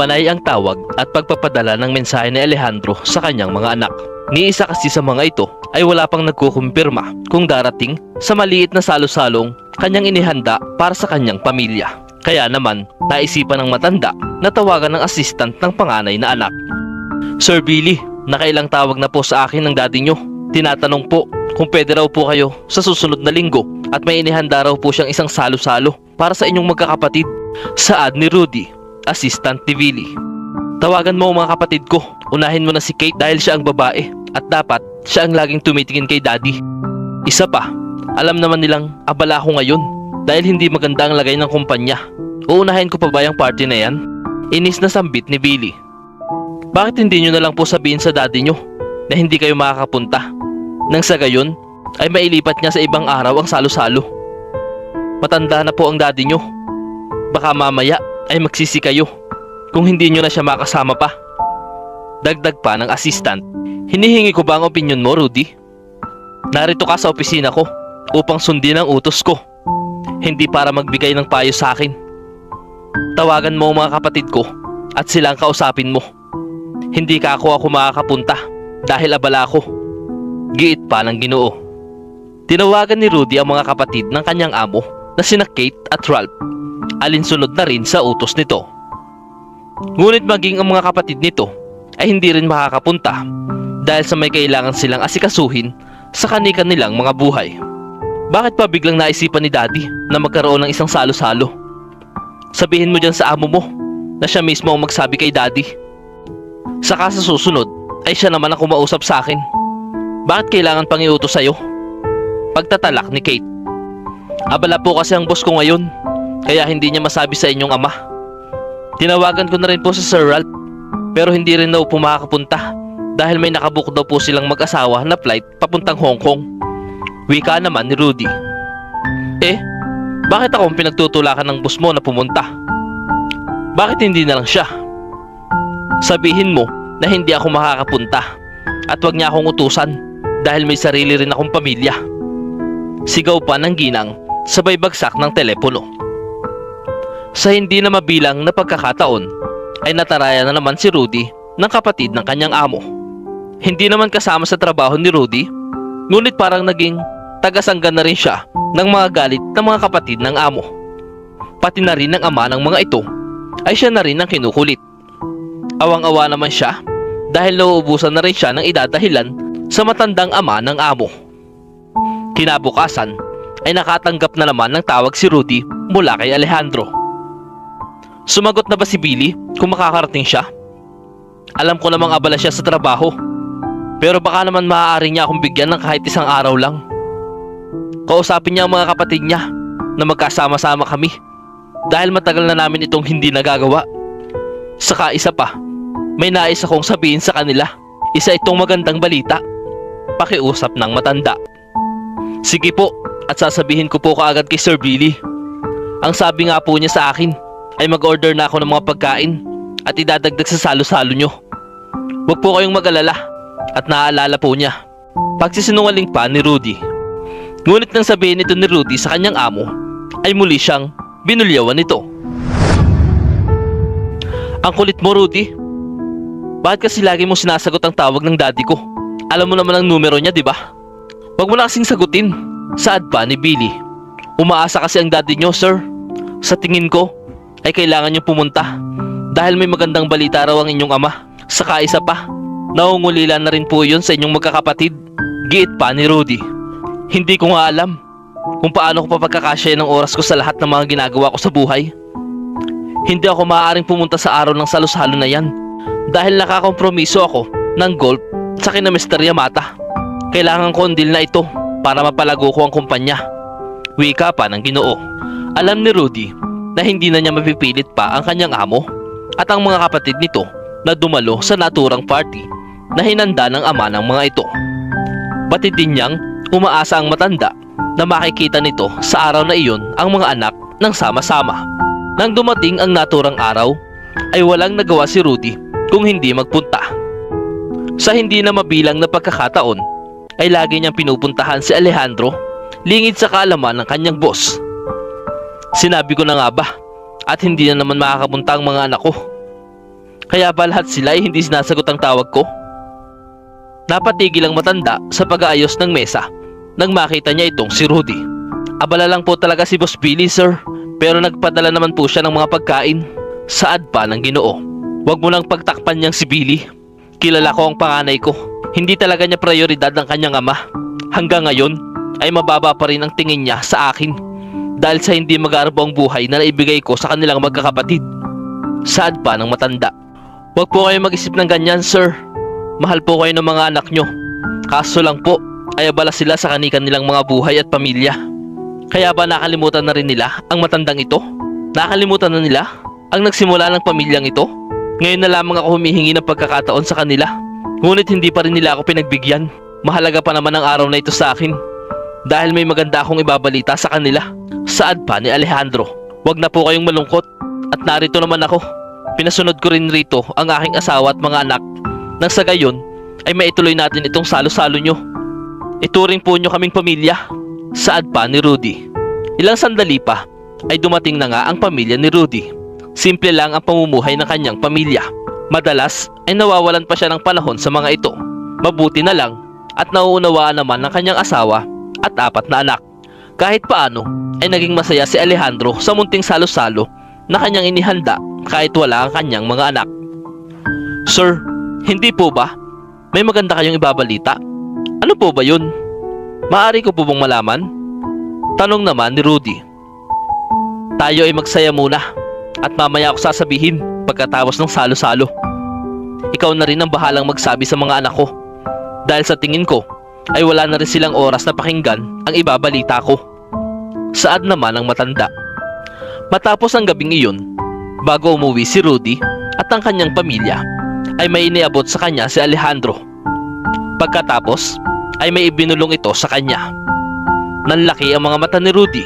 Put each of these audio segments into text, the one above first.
Panay ang tawag at pagpapadala ng mensahe ni Alejandro sa kanyang mga anak. Ni isa kasi sa mga ito ay wala pang nagkukumpirma kung darating sa maliit na salo-salong kanyang inihanda para sa kanyang pamilya. Kaya naman, naisipan ng matanda na tawagan ng assistant ng panganay na anak. Sir Billy, nakailang tawag na po sa akin ng daddy nyo. Tinatanong po kung pwede raw po kayo sa susunod na linggo at may inihanda raw po siyang isang salo-salo para sa inyong magkakapatid. Saad ni Rudy, assistant ni Billy. Tawagan mo mga kapatid ko. Unahin mo na si Kate dahil siya ang babae at dapat siya ang laging tumitingin kay daddy. Isa pa, alam naman nilang abala ako ngayon dahil hindi maganda ang lagay ng kumpanya. Uunahin ko pa ba yung party na yan? Inis na sambit ni Billy. Bakit hindi nyo na lang po sabihin sa daddy nyo na hindi kayo makakapunta? Nang sa gayon, ay mailipat niya sa ibang araw ang salo-salo. Matanda na po ang daddy nyo. Baka mamaya ay magsisi kayo kung hindi nyo na siya makasama pa. Dagdag pa ng assistant. Hinihingi ko ba ang opinion mo, Rudy? Narito ka sa opisina ko upang sundin ang utos ko. Hindi para magbigay ng payo sa akin. Tawagan mo ang mga kapatid ko at sila ang kausapin mo. Hindi ka ako ako makakapunta dahil abala ako. Giit pa ng ginoo. Tinawagan ni Rudy ang mga kapatid ng kanyang amo na sina Kate at Ralph. Alinsunod na rin sa utos nito. Ngunit maging ang mga kapatid nito ay hindi rin makakapunta dahil sa may kailangan silang asikasuhin sa kanika nilang mga buhay. Bakit pa biglang naisipan ni Daddy na magkaroon ng isang salo-salo? Sabihin mo dyan sa amo mo na siya mismo ang magsabi kay Daddy. Saka sa susunod ay siya naman ang kumausap sa akin. Bakit kailangan pang iutos sa'yo? Pagtatalak ni Kate. Abala po kasi ang boss ko ngayon kaya hindi niya masabi sa inyong ama. Tinawagan ko na rin po sa Sir Ralph pero hindi rin daw po makakapunta dahil may nakabook daw po silang mag-asawa na flight papuntang Hong Kong. Wika naman ni Rudy. Eh, bakit ako ang pinagtutulakan ng boss mo na pumunta? Bakit hindi na lang siya? Sabihin mo na hindi ako makakapunta at wag niya akong utusan dahil may sarili rin akong pamilya. Sigaw pa ng ginang sabay bagsak ng telepono. Sa hindi na mabilang na pagkakataon ay nataraya na naman si Rudy ng kapatid ng kanyang amo. Hindi naman kasama sa trabaho ni Rudy, ngunit parang naging tagasanggan na rin siya ng mga galit ng mga kapatid ng amo. Pati na rin ng ama ng mga ito ay siya na rin ang kinukulit. Awang-awa naman siya dahil nauubusan na rin siya ng idadahilan sa matandang ama ng amo. Kinabukasan ay nakatanggap na naman ng tawag si Rudy mula kay Alejandro. Sumagot na ba si Billy kung makakarating siya? Alam ko namang abala siya sa trabaho. Pero baka naman maaari niya akong bigyan ng kahit isang araw lang. Kausapin niya ang mga kapatid niya na magkasama-sama kami dahil matagal na namin itong hindi nagagawa. Saka isa pa, may nais akong sabihin sa kanila. Isa itong magandang balita. Pakiusap ng matanda. Sige po, at sasabihin ko po kaagad kay Sir Billy. Ang sabi nga po niya sa akin ay mag-order na ako ng mga pagkain at idadagdag sa salo-salo nyo. Huwag po kayong mag-alala at naaalala po niya. Pagsisinungaling pa ni Rudy. Ngunit nang sabihin nito ni Rudy sa kanyang amo, ay muli siyang binulyawan nito. Ang kulit mo, Rudy. Bakit kasi lagi mo sinasagot ang tawag ng daddy ko? Alam mo naman ang numero niya, di ba? Huwag mo na kasing sagutin. Saad pa ni Billy. Umaasa kasi ang daddy niyo, sir. Sa tingin ko, ay kailangan niyo pumunta. Dahil may magandang balita raw ang inyong ama. Saka isa pa, naungulila na rin po yun sa inyong magkakapatid. Giit pa ni Rudy. Hindi ko nga alam kung paano ko papagkakasya ng oras ko sa lahat ng mga ginagawa ko sa buhay. Hindi ako maaaring pumunta sa araw ng salos-halo na yan dahil nakakompromiso ako ng golf sa kina Mr. Yamata. Kailangan ko ang deal na ito para mapalago ko ang kumpanya. Wika pa ng ginoo. Alam ni Rudy na hindi na niya mapipilit pa ang kanyang amo at ang mga kapatid nito na dumalo sa naturang party na hinanda ng ama ng mga ito. Batid din niyang umaasa ang matanda na makikita nito sa araw na iyon ang mga anak ng sama-sama. Nang dumating ang naturang araw, ay walang nagawa si Rudy kung hindi magpunta. Sa hindi na mabilang na pagkakataon, ay lagi niyang pinupuntahan si Alejandro lingid sa kaalaman ng kanyang boss. Sinabi ko na nga ba at hindi na naman makakapunta ang mga anak ko. Kaya ba lahat sila ay hindi sinasagot ang tawag ko? Napatigil ang matanda sa pag-aayos ng mesa nang makita niya itong si Rudy. Abala lang po talaga si Boss Billy, sir. Pero nagpadala naman po siya ng mga pagkain. Saad pa ng ginoo. Huwag mo nang pagtakpan niyang si Billy. Kilala ko ang panganay ko. Hindi talaga niya prioridad ang kanyang ama. Hanggang ngayon ay mababa pa rin ang tingin niya sa akin. Dahil sa hindi mag-aarbo ang buhay na naibigay ko sa kanilang magkakapatid. Saad pa ng matanda. Huwag po kayo mag-isip ng ganyan, sir. Mahal po kayo ng mga anak nyo. Kaso lang po, ay abala sila sa kanikan nilang mga buhay at pamilya. Kaya ba nakalimutan na rin nila ang matandang ito? Nakalimutan na nila ang nagsimula ng pamilyang ito? Ngayon na lamang ako humihingi ng pagkakataon sa kanila. Ngunit hindi pa rin nila ako pinagbigyan. Mahalaga pa naman ang araw na ito sa akin. Dahil may maganda akong ibabalita sa kanila. Saad pa ni Alejandro. Huwag na po kayong malungkot. At narito naman ako. Pinasunod ko rin rito ang aking asawa at mga anak. Nang sa gayon, ay maituloy natin itong salo-salo nyo. Ituring po nyo kaming pamilya. Saad pa ni Rudy. Ilang sandali pa ay dumating na nga ang pamilya ni Rudy. Simple lang ang pamumuhay ng kanyang pamilya. Madalas ay nawawalan pa siya ng panahon sa mga ito. Mabuti na lang at nauunawaan naman ng kanyang asawa at apat na anak. Kahit paano ay naging masaya si Alejandro sa munting salo-salo na kanyang inihanda kahit wala ang kanyang mga anak. Sir, hindi po ba? May maganda kayong ibabalita? Ano po ba yun? Maari ko po bang malaman? Tanong naman ni Rudy. Tayo ay magsaya muna at mamaya ako sasabihin pagkatapos ng salo-salo. Ikaw na rin ang bahalang magsabi sa mga anak ko. Dahil sa tingin ko ay wala na rin silang oras na pakinggan ang ibabalita ko. Saad naman ang matanda. Matapos ang gabing iyon, bago umuwi si Rudy at ang kanyang pamilya, ay may iniabot sa kanya si Alejandro. Pagkatapos, ay may ibinulong ito sa kanya. Nanlaki ang mga mata ni Rudy.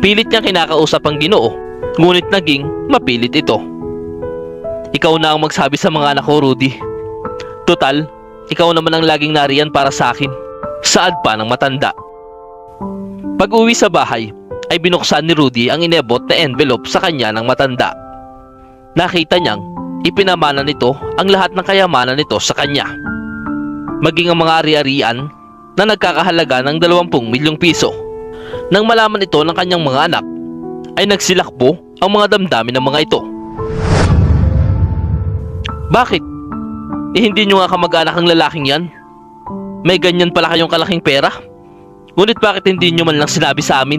Pilit niyang kinakausap ang ginoo, ngunit naging mapilit ito. Ikaw na ang magsabi sa mga anak ko, Rudy. Total, ikaw naman ang laging nariyan para sa akin. Saad pa ng matanda. Pag uwi sa bahay, ay binuksan ni Rudy ang inebot na envelope sa kanya ng matanda. Nakita niyang ipinamana nito ang lahat ng kayamanan nito sa kanya. Maging ang mga ari-arian na nagkakahalaga ng 20 milyong piso. Nang malaman ito ng kanyang mga anak, ay nagsilakbo ang mga damdamin ng mga ito. Bakit? Eh hindi nyo nga kamag-anak ang lalaking yan? May ganyan pala kayong kalaking pera? Ngunit bakit hindi nyo man lang sinabi sa amin?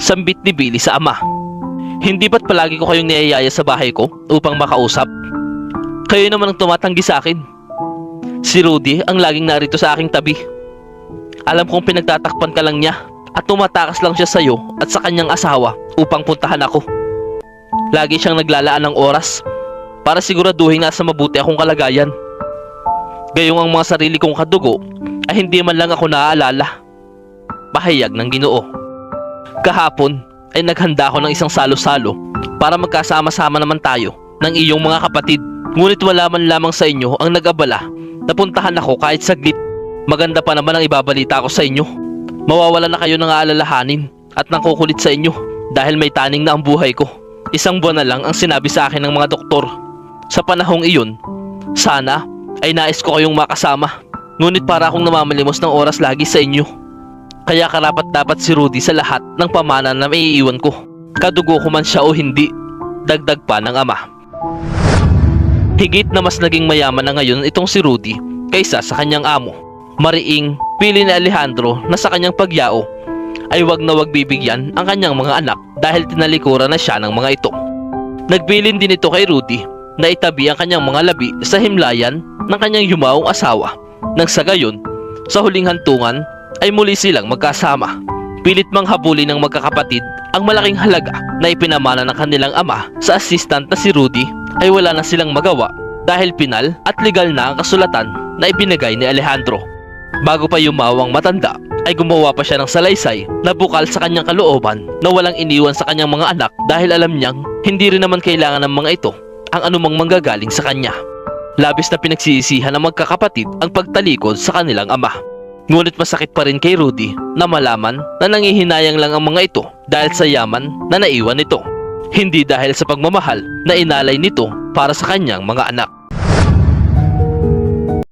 Sambit ni Billy sa ama. Hindi ba't palagi ko kayong niyayaya sa bahay ko upang makausap? Kayo naman ang tumatanggi sa akin. Si Rudy ang laging narito sa aking tabi. Alam kong pinagtatakpan ka lang niya at tumatakas lang siya sa'yo at sa kanyang asawa upang puntahan ako. Lagi siyang naglalaan ng oras para siguraduhin na sa mabuti akong kalagayan. Gayong ang mga sarili kong kadugo ay hindi man lang ako naaalala. Pahayag ng ginoo. Kahapon ay naghanda ako ng isang salo-salo para magkasama-sama naman tayo ng iyong mga kapatid. Ngunit wala man lamang sa inyo ang nag-abala na puntahan ako kahit saglit. Maganda pa naman ang ibabalita ko sa inyo. Mawawala na kayo ng aalalahanin at nang kukulit sa inyo dahil may taning na ang buhay ko. Isang buwan na lang ang sinabi sa akin ng mga doktor. Sa panahong iyon, sana ay nais ko kayong makasama. Ngunit para akong namamalimos ng oras lagi sa inyo. Kaya karapat dapat si Rudy sa lahat ng pamana na maiiwan ko. Kadugo ko man siya o hindi. Dagdag pa ng ama. Higit na mas naging mayaman na ngayon itong si Rudy kaysa sa kanyang amo. Mariing, pili ni Alejandro na sa kanyang pagyao ay wag na wag bibigyan ang kanyang mga anak dahil tinalikuran na siya ng mga ito. Nagbilin din ito kay Rudy na itabi ang kanyang mga labi sa himlayan ng kanyang yumaong asawa nang sa gayon, sa huling hantungan ay muli silang magkasama. Pilit mang habulin ng magkakapatid ang malaking halaga na ipinamana ng kanilang ama sa assistant na si Rudy ay wala na silang magawa dahil pinal at legal na ang kasulatan na ibinigay ni Alejandro. Bago pa yumawang matanda ay gumawa pa siya ng salaysay na bukal sa kanyang kalooban na walang iniwan sa kanyang mga anak dahil alam niyang hindi rin naman kailangan ng mga ito ang anumang manggagaling sa kanya. Labis na pinagsisihan ng magkakapatid ang pagtalikod sa kanilang ama. Ngunit masakit pa rin kay Rudy na malaman na nangihinayang lang ang mga ito dahil sa yaman na naiwan nito. Hindi dahil sa pagmamahal na inalay nito para sa kanyang mga anak.